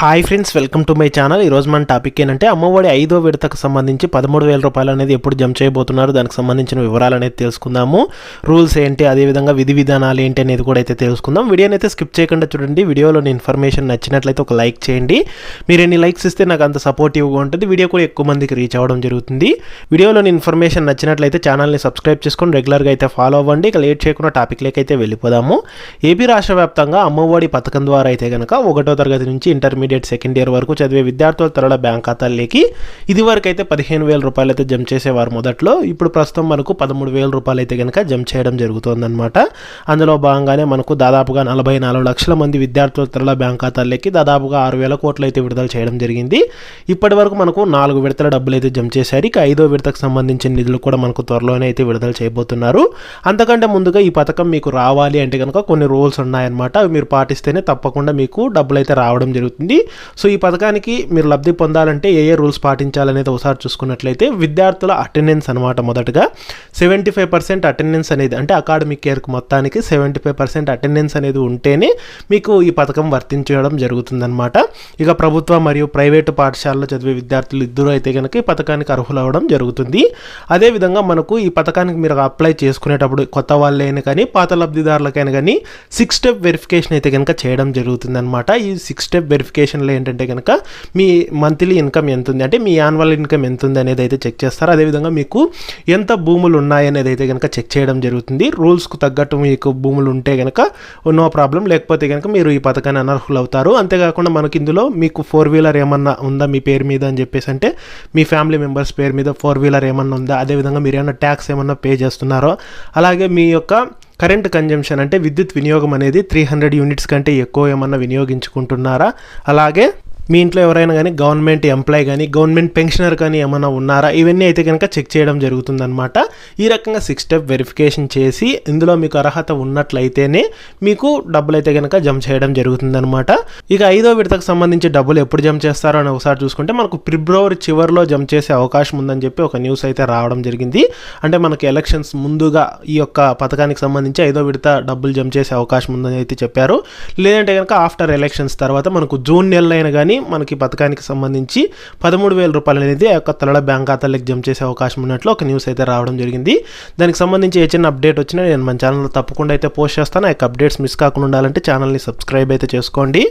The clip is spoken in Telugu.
Hi friends welcome to my channel ఈరోజు మన టాపిక్ ఏంటంటే అమ్మఒడి ఐదో విడతకు సంబంధించి పదమూడు వేల రూపాయలు అనేది ఎప్పుడు జమ చేయబోతున్నారు దానికి సంబంధించిన వివరాలు అనేది తెలుసుకుందాము. రూల్స్ ఏంటి అదేవిధంగా విధి విధానాలు ఏంటి అనేది కూడా అయితే తెలుసుకుందాం. వీడియోని అయితే స్కిప్ చేయకుండా చూడండి. వీడియోలోని ఇన్ఫర్మేషన్ నచ్చినట్లయితే ఒక లైక్ చేయండి. మీరు ఎన్ని లైక్స్ ఇస్తే నాకు అంత సపోర్టివ్గా ఉంటుంది. వీడియో కూడా ఎక్కువ మందికి రీచ్ అవ్వడం జరుగుతుంది. వీడియోలోని ఇన్ఫర్మేషన్ నచ్చినట్లయితే ఛానల్ని సబ్స్క్రైబ్ చేసుకొని రెగ్యులర్గా అయితే ఫాలో అవ్వండి. ఇక లేట్ చేయకుండా టాపిక్లోకి అయితే వెళ్ళిపోదాము. ఏపీ రాష్ట్ర వ్యాప్తంగా అమ్మఒడి పథకం ద్వారా అయితే కనుక ఒకటో తరగతి నుంచి ఇంటర్మీడియట్ సెకండ్ ఇయర్ వరకు చదివే విద్యార్థుల తరల బ్యాంక్ ఖాతాల్లోకి ఇది వరకు అయితే పదిహేను వేల రూపాయలు అయితే జమ చేసేవారు మొదట్లో. ఇప్పుడు ప్రస్తుతం మనకు పదమూడు వేల రూపాయలు అయితే కనుక జమ చేయడం జరుగుతుందన్నమాట. అందులో భాగంగానే మనకు దాదాపుగా నలభై నాలుగు లక్షల మంది విద్యార్థుల తరల బ్యాంక్ ఖాతాల్లోకి దాదాపుగా ఆరు వేల కోట్లు అయితే విడుదల చేయడం జరిగింది. ఇప్పటి వరకు మనకు నాలుగు విడతల డబ్బులు అయితే జమ చేశారు. ఇక ఐదో విడతకు సంబంధించిన నిధులు కూడా మనకు త్వరలోనే అయితే విడుదల చేయబోతున్నారు. అంతకంటే ముందుగా ఈ పథకం మీకు రావాలి అంటే కనుక కొన్ని రూల్స్ ఉన్నాయన్నమాట. అవి మీరు పాటిస్తేనే తప్పకుండా మీకు డబ్బులు అయితే రావడం జరుగుతుంది. సో ఈ పథకానికి మీరు లబ్ధి పొందాలంటే ఏ ఏ రూల్స్ పాటించాలనేది ఒకసారి చూసుకున్నట్లయితే విద్యార్థుల అటెండెన్స్ అనమాట మొదటగా. సెవెంటీ ఫైవ్ పర్సెంట్ అటెండెన్స్ అనేది అంటే అకాడమిక్ ఇయర్కి మొత్తానికి సెవెంటీ ఫైవ్ పర్సెంట్ అటెండెన్స్ అనేది ఉంటేనే మీకు ఈ పథకం వర్తించడం జరుగుతుందన్నమాట. ఇక ప్రభుత్వ మరియు ప్రైవేటు పాఠశాలలో చదివే విద్యార్థులు ఇద్దరు అయితే కనుక ఈ పథకానికి అర్హులవడం జరుగుతుంది. అదేవిధంగా మనకు ఈ పథకానికి మీరు అప్లై చేసుకునేటప్పుడు కొత్త వాళ్ళైనా కానీ పాత లబ్ధిదారులకైనా కానీ సిక్స్ స్టెప్ వెరిఫికేషన్ అయితే కనుక చేయడం జరుగుతుందన్నమాట. ఈ సిక్స్ స్టెప్ అప్లికేషన్లో ఏంటంటే కనుక మీ మంత్లీ ఇన్కమ్ ఎంత ఉంది అంటే మీ యాన్యువల్ ఇన్కమ్ ఎంత ఉంది అనేది అయితే చెక్ చేస్తారు. అదేవిధంగా మీకు ఎంత భూములు ఉన్నాయనేది అయితే కనుక చెక్ చేయడం జరుగుతుంది. రూల్స్కు తగ్గట్టు మీకు భూములు ఉంటే కనుక నో ప్రాబ్లం. లేకపోతే కనుక మీరు ఈ పథకాన్ని అనర్హులు అవుతారు అంతేకాకుండా మనకి ఇందులో మీకు ఫోర్ వీలర్ ఏమన్నా ఉందా మీ పేరు మీద అని చెప్పేసి అంటే మీ ఫ్యామిలీ మెంబర్స్ పేరు మీద ఫోర్ వీలర్ ఏమన్నా ఉందా? అదేవిధంగా మీరు ఏమన్నా ట్యాక్స్ ఏమన్నా పే చేస్తున్నారో అలాగే మీ యొక్క కరెంట్ కన్జంప్షన్ అంటే విద్యుత్ వినియోగం అనేది త్రీ హండ్రెడ్ యూనిట్స్ కంటే ఎక్కువ ఏమన్నా వినియోగించుకుంటున్నారా? అలాగే మీ ఇంట్లో ఎవరైనా కానీ గవర్నమెంట్ ఎంప్లాయ్ కానీ గవర్నమెంట్ పెన్షనర్ కానీ ఏమైనా ఉన్నారా? ఇవన్నీ అయితే కనుక చెక్ చేయడం జరుగుతుందన్నమాట. ఈ రకంగా సిక్స్ స్టెప్ వెరిఫికేషన్ చేసి ఇందులో మీకు అర్హత ఉన్నట్లయితేనే మీకు డబ్బులు అయితే కనుక జమ చేయడం జరుగుతుందన్నమాట. ఇక ఐదో విడతకు సంబంధించి డబ్బులు ఎప్పుడు జమ చేస్తారో అని ఒకసారి చూసుకుంటే మనకు ఫిబ్రవరి చివరిలో జమ చేసే అవకాశం ఉందని చెప్పి ఒక న్యూస్ అయితే రావడం జరిగింది. అంటే మనకు ఎలక్షన్స్ ముందుగా ఈ యొక్క పథకానికి సంబంధించి ఐదో విడత డబ్బులు జమ చేసే అవకాశం ఉందని అయితే చెప్పారు. లేదంటే కనుక ఆఫ్టర్ ఎలక్షన్స్ తర్వాత మనకు జూన్ నెలలో అయినా కానీ మనకి పథకానికి సంబంధించి పదమూడు వేల రూపాయలు అనేది ఆ యొక్క తలల బ్యాంక్ ఖాతాలకు జమ చేసే అవకాశం ఉన్నట్లు ఒక న్యూస్ అయితే రావడం జరిగింది. దానికి సంబంధించి ఏ చిన్న అప్డేట్ వచ్చినా నేను మన ఛానల్లో తప్పకుండా అయితే పోస్ట్ చేస్తాను. ఆ యొక్క అప్డేట్స్ మిస్ కాకుండా ఉండాలంటే ఛానల్ని సబ్స్క్రైబ్ అయితే చేసుకోండి.